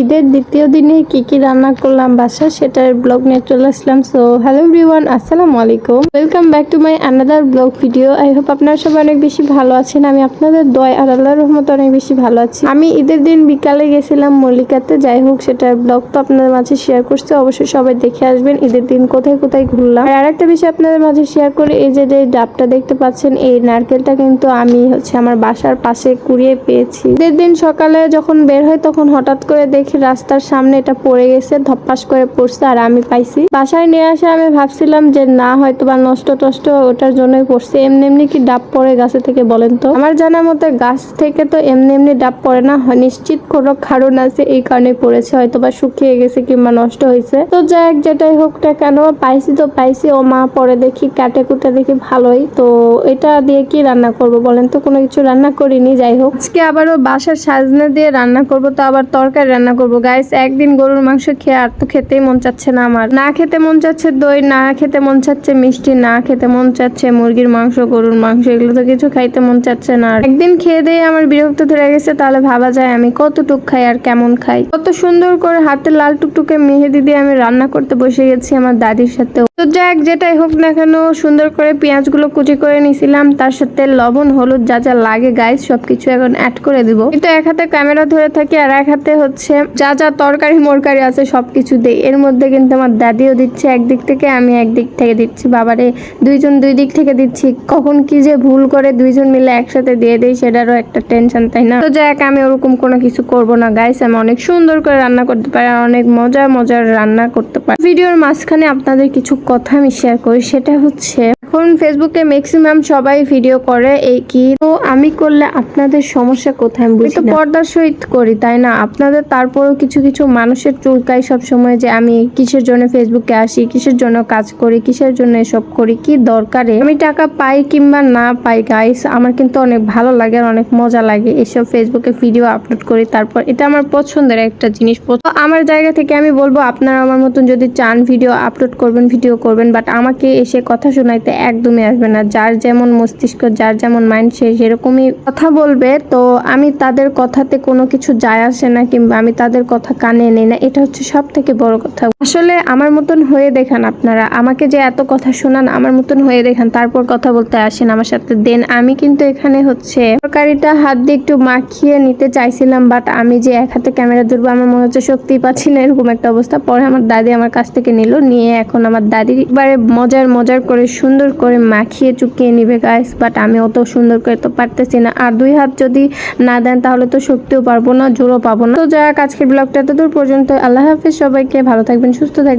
ঈদের দ্বিতীয় দিনে কি কি রান্না করলাম বাসা সেটার ব্লগ নিয়ে চলে আসলাম। সো হ্যালো এভরিওয়ান আসসালামু আলাইকুম। Welcome back to my another blog video I hope আপনারা সবাই অনেক বেশি ভালো আছেন। আমি আপনাদের দয় আর আল্লাহর রহমতে অনেক বেশি ভালো আছি। আমি ঈদের দিন বিকালে গেছিলাম মল্লিকাতে। যাই হোক, সেটার ব্লগ তো আপনাদের মাঝে শেয়ার করছি। অবশ্যই সবাই দেখে আসবেন ঈদের দিন কোথায় কোথায় ঘুরলাম। আর আরেকটা বিষয় আপনাদের মাঝে শেয়ার করে, এই যে যে ডাবটা দেখতে পাচ্ছেন, এই নারকেলটা কিন্তু আমি হচ্ছে আমার বাসার পাশে কুড়িয়ে পেয়েছি। ঈদের দিন সকালে যখন বের হয়, তখন হঠাৎ করে দেখি রাস্তার সামনে এটা পড়ে গেছে, ধপ্পাস করে পড়ছে আর আমি পাইছি। বাসায় নিয়ে আসে আমি ভাবছিলাম যে না হয়তো বা নষ্ট টষ্ট ওটার জন্যই পড়ছে। এমনি এমনি কি ডাব পড়ে গাছে থেকে বলেন তো? আমার জানার মতে গাছ থেকে তো এমনি এমনি ডাব পড়ে না। নিশ্চিত কোনো কারণ আছে এই কারণে পড়েছে। হয়তো বা শুকিয়ে গেছে কিংবা নষ্ট হয়েছে। তো যাই যেটাই হোক না কেন, পাইছি তো পাইছি। ও মা পরে দেখি, কাটে কুটে দেখি ভালোই। তো এটা দিয়ে কি রান্না করব বলেন তো? কোনো কিছু রান্না করিনি, যাই হোক। আজকে আবারও বাসার সাজনা দিয়ে রান্না করব, তো আবার তরকারি রান্না করব। গাইস একদিন গরুর মাংস খেয়ে আর তো খেতেই মন চাচ্ছে না আমার। না খেতে মন চাচ্ছে দই, না খেতে মন চাচ্ছে মিষ্টি, না খেতে মন চাচ্ছে মুরগির মাংস, গরুর মাংস, এগুলো তো কিছু খাইতে মন চাচ্ছে না একদিন খেয়ে দিয়ে আমার বিরক্ত ধরে গেছে, তাহলে ভাবা যায় আমি কতটুক খাই আর কেমন খাই। কত সুন্দর করে হাতে লাল টুকটুকে মেহেদি দিয়ে আমি রান্না করতে বসে গেছি আমার দাদির সাথে তো যাক, যেটাই হোক না কেন, সুন্দর করে পেঁয়াজগুলো কুচি করে নিছিলাম, তার সাথে লবণ, হলুদ যা যা লাগে গাইস সবকিছু এখন অ্যাড করে দিব। কিন্তু এক হাতে ক্যামেরা ধরে থাকি আর এক হাতে হচ্ছে যা যা তরকারি মরকারি আছে সবকিছু দেই। এর মধ্যে কিন্তু আমার দাদিও দিচ্ছে একদিক থেকে, আমি একদিক থেকে দিচ্ছি। বাবারে, দুইজন দুই দিক থেকে দিচ্ছি। কখন কি যে ভুল করে দুইজন মিলে একসাথে দিয়ে দেই, সেটারও একটা টেনশন তাই না? তো যাক, আমি ওরকম কোনো কিছু করব না। গাইস আমি অনেক সুন্দর করে রান্না করতে পারি, আর অনেক মজার মজার রান্না করতে পারি। ভিডিওর মাঝখানে আপনাদের কিছু কথা আমি শেয়ার করি, সেটা হচ্ছে এখন ফেসবুকে ম্যাক্সিমাম সবাই ভিডিও করে এই কি? তো আমি করলে আপনাদের সমস্যা কোথায়? আমি বুঝি তো পর্দার সহিত করি তাই না? আপনাদের তারপরও কিছু কিছু মানুষের চুলকাই সব সময় যে আমি কিসের জন্য ফেসবুকে আসি কিসের জন্য কাজ করি কিসের জন্য এসব করি কি দরকারে? আমি টাকা পাই কিংবা না পাই গাইস আমার কিন্তু অনেক ভালো লাগে আর অনেক মজা লাগে এসব ফেসবুকে ভিডিও আপলোড করি তারপর এটা আমার পছন্দের একটা জিনিস। তো আমার জায়গা থেকে আমি বলব আপনারা আমার মতন যদি চান ভিডিও আপলোড করবেন ভিডিও করবেন বাট আমাকে এসে কথা শোনাইতে একদমই আসবে না। যার যেমন মস্তিষ্ক, যার যেমন মাইন্ড সে সেরকমই কথা বলবে। তো আমি তাদের কথাতে কোনো কিছু যায় আসে না কিংবা আমি তাদের কথা কানে নেই না। এটা হচ্ছে সব থেকে বড় কথা। আসলে আমার মতন হয়ে দেখান আপনারা। আমাকে যে এত কথা শোনান, আমার মতন হয়ে দেখান। তারপর কথা বলতে আসেন আমার সাথে। দেন আমি কিন্তু এখানে হচ্ছে তরকারিটা হাত দিয়ে একটু মাখিয়ে নিতে চাইছিলাম বাট আমি যে এক হাতে ক্যামেরা ধরবো, আমার মনে হচ্ছে শক্তি পাচ্ছি না, এরকম একটা অবস্থা। পরে আমার দাদি আমার কাছ থেকে নিল। নিয়ে এখন আমার দাদি এবারে মজার মজার করে সুন্দর করে মাখিয়ে চুকিয়ে নিবে গাইস বাট আমি অত সুন্দর করে তো পারতেছি না। আর দুই হাত যদি না দেন, তাহলে তো শক্তিও পারব না, জোরও পাবো না। তো যাক আজকের ব্লগটা এতদূর পর্যন্ত। আল্লাহ হাফিজ সবাইকে, ভালো থাকবেন, সুস্থ থাকবেন।